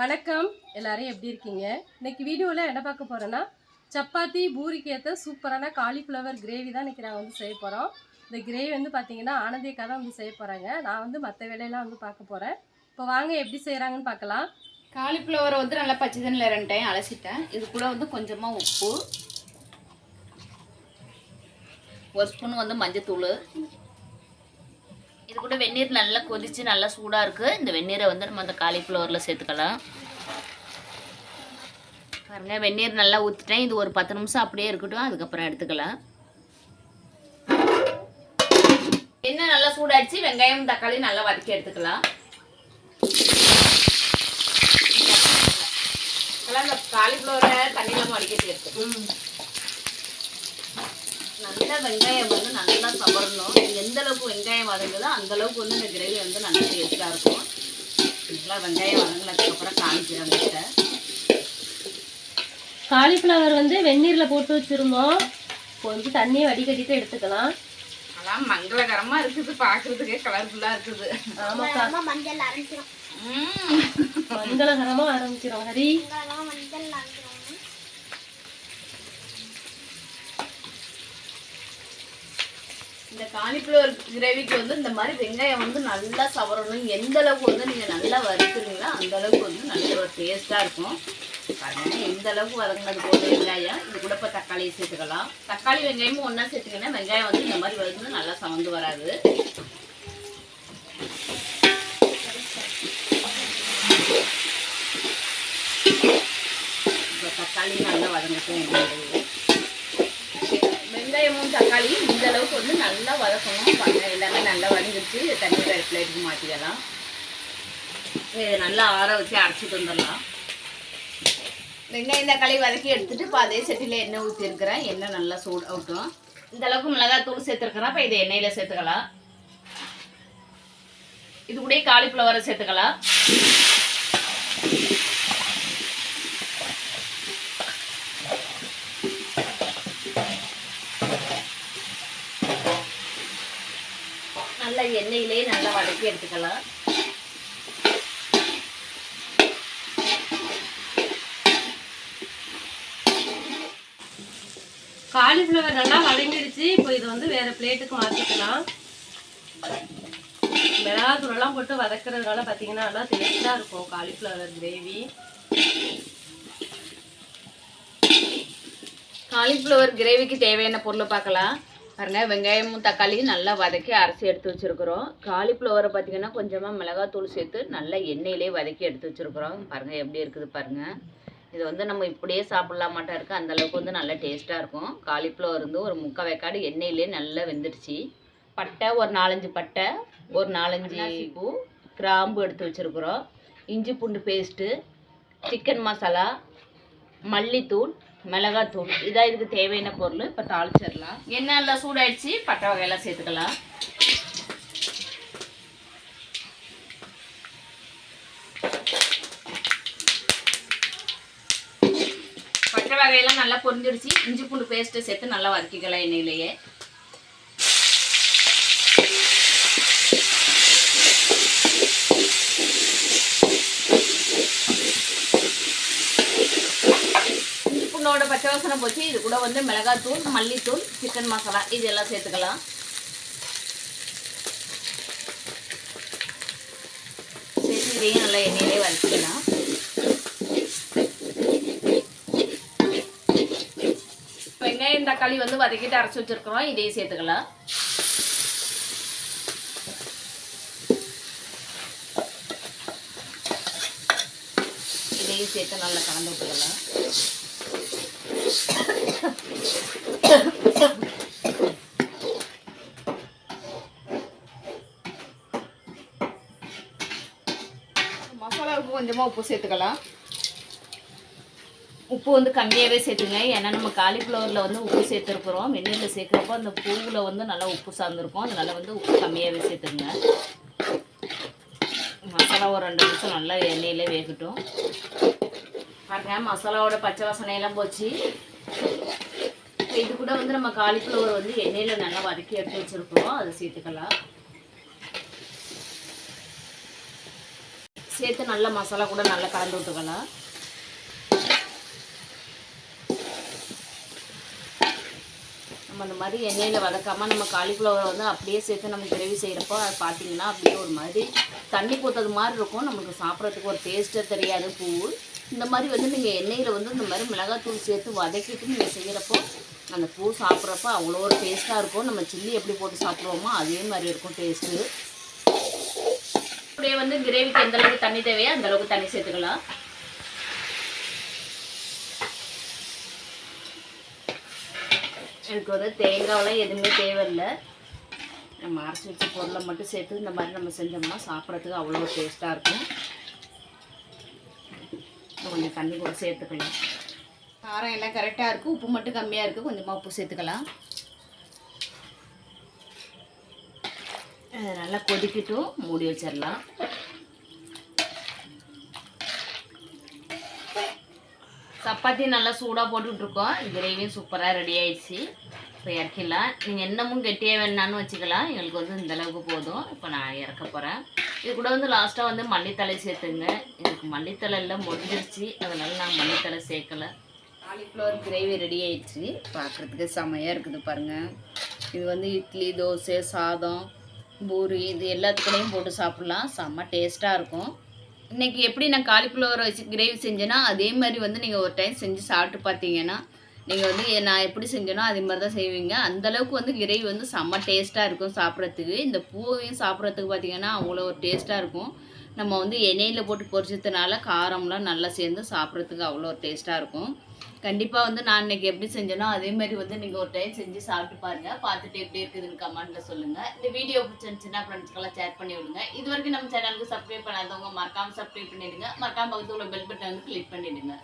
வணக்கம். எல்லாரும் எப்படி இருக்கீங்க? இன்னைக்கு வீடியோவில் என்ன பார்க்க போகிறேன்னா சப்பாத்தி பூரிக்கு ஏற்ற சூப்பரான காலிஃப்ளவர் கிரேவி தான் இன்றைக்கி நாங்கள் வந்து செய்ய போகிறோம் இந்த கிரேவி வந்து பார்த்தீங்கன்னா ஆனந்தியக்காக தான் வந்து செய்ய போகிறாங்க நான் வந்து மற்ற வேலையெல்லாம் வந்து பார்க்க போகிறேன் இப்போ வாங்க எப்படி செய்கிறாங்கன்னு பார்க்கலாம். காலிஃப்ளவரை வந்து நல்லா பச்சை தண்ணியில் ரெண்டு டைம் அலசிட்டேன். இது கூட வந்து கொஞ்சமாக உப்பு. ஒரு ஸ்பூன் வந்து மஞ்சத்தூள். இது கூட வெந்நீர் நல்லா கொதித்து நல்லா சூடாக இருக்குது இந்த வெந்நீரை வந்து நம்ம அந்த காலிஃப்ளவரில் சேர்த்துக்கலாம். பாருங்க வெந்நீர் நல்லா ஊற்றிட்டேன் இது ஒரு பத்து நிமிஷம் அப்படியே இருக்கட்டும். அதுக்கப்புறம் எடுத்துக்கலாம். எண்ணெய் நல்லா சூடாயிடுச்சு. வெங்காயம் தக்காளி நல்லா வதக்கி எடுத்துக்கலாம். அதெல்லாம் இந்த காலிஃப்ளவரை தண்ணியில் வடிக்கட்டி எடுத்து நல்ல வெங்காயம் வந்து நல்லா சவரணும். எந்த அளவுக்கு வெங்காயம் வதங்குதோ அந்த அளவுக்கு வந்து இந்த கிரேவி வந்து நல்லா டேஸ்ட்டாக இருக்கும். நல்லா வெங்காயம் வதங்கினதுக்கப்புறம் காமிக்கிறேன் கிட்ட காலிஃப்ளவர் வந்து வெந்நீரில் போட்டு வச்சுருந்தோம். இப்போ வந்து தண்ணியை வடிகட்டிட்டு எடுத்துக்கலாம். அதான் மங்களகரமாக இருக்குது பார்க்குறதுக்கே கலர்ஃபுல்லாக இருக்குது. ஆமாக்கா. மஞ்சள் அரைக்கிறோம். மங்களகரமாக ஆரம்பிக்கிறோம் ஹரி. மஞ்சள் இந்த காலிஃப்ளவர் கிரேவிக்கு வந்து இந்த மாதிரி வெங்காயம் வந்து நல்லா சவரணும். எந்த அளவுக்கு வந்து நீங்கள் நல்லா வறுக்குறீங்களோ அந்த அளவுக்கு வந்து நல்ல ஒரு டேஸ்ட்டாக இருக்கும். பாருங்க எந்த அளவுக்கு வதங்கினது போது வெங்காயம். இது கூட இப்போ தக்காளியை சேர்த்துக்கலாம். தக்காளி வெங்காயமும் ஒன்றா சேர்த்துக்கிங்கன்னா வெங்காயம் வந்து இந்த மாதிரி வந்து நல்லா சவந்து வராது. இப்போ தக்காளி நல்லா வதங்கட்டும். தக்காளியும் இந்த அளவுக்கு வந்து நல்லா வதக்கணும். பண்ண எல்லாமே நல்லா வதங்கிச்சு தண்ணி வேறு பிளேட்டுக்கு மாற்றிக்கலாம் இதை நல்லா ஆற வச்சு அரைச்சிட்டு வந்துடலாம். வெங்காயம் தக்காளி வதக்கி எடுத்துட்டு இப்போ அதே சட்டியில் எண்ணெய் ஊற்றிருக்கிறேன் எண்ணெய் நல்லா சூட ஆகட்டும். இந்த அளவுக்கு மிளகா தூள் சேர்த்துருக்கிறேன். இப்போ இதை எண்ணெயில் சேர்த்துக்கலாம். இது கூட காலிஃப்ளவரை சேர்த்துக்கலாம். நல்லா எண்ணெயிலே நல்லா வதக்கி எடுத்துக்கலாம். காலிஃப்ளவர் நல்லா வதங்கிடுச்சு. இப்போ இது வந்து வேற பிளேட்டுக்கு மாற்றிக்கலாம் மிளகாத்தூளெல்லாம் போட்டு வதக்குறதுனால பார்த்தீங்கன்னா நல்லா டேஸ்ட்டாக இருக்கும் காலிஃப்ளவர் கிரேவி. காலிஃப்ளவர் கிரேவிக்கு தேவையான பொருளை பார்க்கலாம். பாருங்க வெங்காயமும் தக்காளியும் நல்லா வதக்கி அரைச்சி எடுத்து வச்சிருக்கிறோம். காலிஃப்ளவரை பார்த்தீங்கன்னா கொஞ்சமாக மிளகாத்தூள் சேர்த்து நல்லா எண்ணெயிலே வதக்கி எடுத்து வச்சிருக்கிறோம். பாருங்க எப்படி இருக்குது பாருங்க. இது வந்து நம்ம இப்படியே சாப்பிடலாம் மாட்டோம் இருக்குது அந்த அளவுக்கு வந்து நல்லா டேஸ்ட்டாக இருக்கும். காலிஃப்ளவர் வந்து ஒரு முக்கால் வேக்காடு எண்ணெயிலே நல்லா வெந்துடுச்சு. பட்டை ஒரு நாலஞ்சு பட்டை ஒரு நாலஞ்சு பூ கிராம்பு எடுத்து வச்சிருக்கிறோம். இஞ்சி பூண்டு பேஸ்ட்டு சிக்கன் மசாலா மல்லித்தூள் மிளகாத்தூள். இதான் இதுக்கு தேவையான பொருள். இப்போ தாளிச்சிடலாம். எண்ணெய் எல்லாம் சூடாயிடுச்சு. பட்டை வகையெல்லாம் சேர்த்துக்கலாம். பட்டை வகையெல்லாம் நல்லா பொரிஞ்சிடுச்சு. இஞ்சி பூண்டு பேஸ்ட்டு சேர்த்து நல்லா வதக்கிக்கலாம் எண்ணெயிலேயே இஞ்சி பூண்டோட பச்சை வாசனை போச்சு. இது கூட வந்து மிளகாத்தூள் மல்லித்தூள் சிக்கன் மசாலா இது எல்லாம் சேர்த்துக்கலாம். சேர்த்து இதையும் நல்லா எண்ணெயிலே வதக்கிக்கலாம். வெங்காயம் தக்காளி வந்து வதக்கிட்டு அரைச்சி வச்சிருக்கிறோம். இதையும் சேர்த்துக்கலாம். இதையும் சேர்த்து நல்லா கலந்து விட்டுக்கலாம். மசாலாவுக்கு கொஞ்சமாக உப்பு சேர்த்துக்கலாம். உப்பு வந்து கம்மியாகவே சேர்த்துங்க. ஏன்னா நம்ம காலிஃப்ளவரில் வந்து உப்பு சேர்த்துருக்குறோம். வெந்நீரில் சேர்க்குறப்போ அந்த பூவில் வந்து நல்லா உப்பு சார்ந்துருக்கும். அதனால வந்து உப்பு கம்மியாகவே சேர்த்துங்க மசாலா ஒரு ரெண்டு நிமிஷம் நல்லா எண்ணெயில் வேகட்டும். பாருங்க மசாலாவோட பச்சை வாசனையெல்லாம் போச்சு. இது கூட வந்து நம்ம காலிஃப்ளவர் வந்து எண்ணெயில் நல்லா வதக்கி எடுத்து வச்சுருக்கோம். அதை சேர்த்துக்கலாம். சேர்த்து நல்ல மசாலா கூட நல்லா கலந்து விட்டுக்கலாம். நம்ம அந்த மாதிரி எண்ணெயில் வதக்காமல் நம்ம காலிஃப்ளவரை வந்து அப்படியே சேர்த்து நம்ம கிரேவி செய்கிறப்போ அது பார்த்தீங்கன்னா அப்படியே ஒரு மாதிரி தண்ணி ஊற்றுறது மாதிரி இருக்கும். நம்மளுக்கு சாப்பிட்றதுக்கு ஒரு டேஸ்ட்டே தெரியாது பூ. இந்த மாதிரி வந்து நீங்கள் எண்ணெயில் வந்து இந்த மாதிரி மிளகாத்தூள் சேர்த்து வதக்கிட்டு நீங்கள் செய்கிறப்போ அந்த பூ சாப்பிட்றப்ப அவ்வளோ ஒரு டேஸ்ட்டாக இருக்கும். நம்ம சில்லி எப்படி போட்டு சாப்பிடுவோமோ அதே மாதிரி இருக்கும் டேஸ்ட்டு அப்படியே வந்து கிரேவிக்கு எந்த அளவுக்கு தண்ணி தேவையோ அந்த அளவுக்கு தண்ணி சேர்த்துக்கலாம். எனக்கு வந்து தேங்காவெலாம் எதுவுமே தேவையில்லை. நம்ம அரைச்சி வச்ச பொருளை மட்டும் சேர்த்து இந்த மாதிரி நம்ம செஞ்சோம்னா சாப்பிட்றதுக்கு அவ்வளோ டேஸ்ட்டாக இருக்கும். இப்போ கொஞ்சம் தண்ணி கூட சேர்த்துக்கலாம். காரம் எல்லாம் கரெக்டாக இருக்குது உப்பு மட்டும் கம்மியாக இருக்குது கொஞ்சமாக உப்பு சேர்த்துக்கலாம். நல்லா கொதிக்கட்டும். மூடி வச்சிடலாம். சப்பாத்தி நல்லா சூடாக போட்டுட்ருக்கோம். கிரேவியும் சூப்பராக ரெடி ஆயிடுச்சு. இப்போ இறக்கிடலாம். நீங்கள் என்னமும் கெட்டியாக வேணான்னு வச்சுக்கலாம். எங்களுக்கு வந்து இந்தளவுக்கு போதும். இப்போ நான் இறக்க போகிறேன் இது கூட வந்து லாஸ்ட்டாக வந்து மல்லித்தலை சேர்த்துங்க. எனக்கு மல்லித்தலை எல்லாம் முடிஞ்சிருச்சு அதனால் நான் மல்லித்தலை சேர்க்கலை. காலிஃப்ளவர் கிரேவி ரெடி ஆயிடுச்சு. பார்க்குறதுக்கு செமையாக இருக்குது பாருங்கள் இது வந்து இட்லி தோசை சாதம் பூரி இது எல்லாத்துக்கூடையும் போட்டு சாப்பிட்லாம். செம்ம டேஸ்ட்டாக இருக்கும். இன்றைக்கி எப்படி நான் காலிஃப்ளவர் வச்சு கிரேவி செஞ்சேன்னா அதே மாதிரி வந்து நீங்கள் ஒரு டைம் செஞ்சு சாப்பிட்டு பார்த்தீங்கன்னா நீங்கள் வந்து நான் எப்படி செஞ்சேனோ அதே மாதிரி தான் செய்வீங்க. அந்த அளவுக்கு வந்து கிரேவி வந்து செம்ம டேஸ்ட்டாக இருக்கும் சாப்பிட்றதுக்கு. இந்த பூவையும் சாப்பிட்றதுக்கு பார்த்தீங்கன்னா அவ்வளோ ஒரு டேஸ்ட்டாக இருக்கும். நம்ம வந்து எண்ணெயில் போட்டு பொரிச்சதுனால காரம்லாம் நல்லா சேர்ந்து சாப்பிட்றதுக்கு அவ்வளோ ஒரு டேஸ்ட்டாக இருக்கும். கண்டிப்பாக வந்து நான் இன்னைக்கு எப்படி செஞ்சேனோ அதே மாதிரி வந்து நீங்கள் ஒரு டைம் செஞ்சு சாப்பிட்டு பாருங்கள் பார்த்துட்டு எப்படி இருக்குதுன்னு கமெண்ட்ல சொல்லுங்கள் இந்த வீடியோ பிடிச்சிருந்துச்சுன்னா ஃப்ரெண்ட்ஸ்க்கெல்லாம் ஷேர் பண்ணி விடுங்க. இது வரைக்கும் நம்ம சேனலுக்கு சப்ஸ்கிரைப் பண்ணாதவங்க மறக்காமல் சப்ஸ்கிரைப் பண்ணிவிடுங்க மறக்காமல் பக்கத்துல உள்ள பெல் பட்டன் வந்து கிளிக் பண்ணிவிடுங்க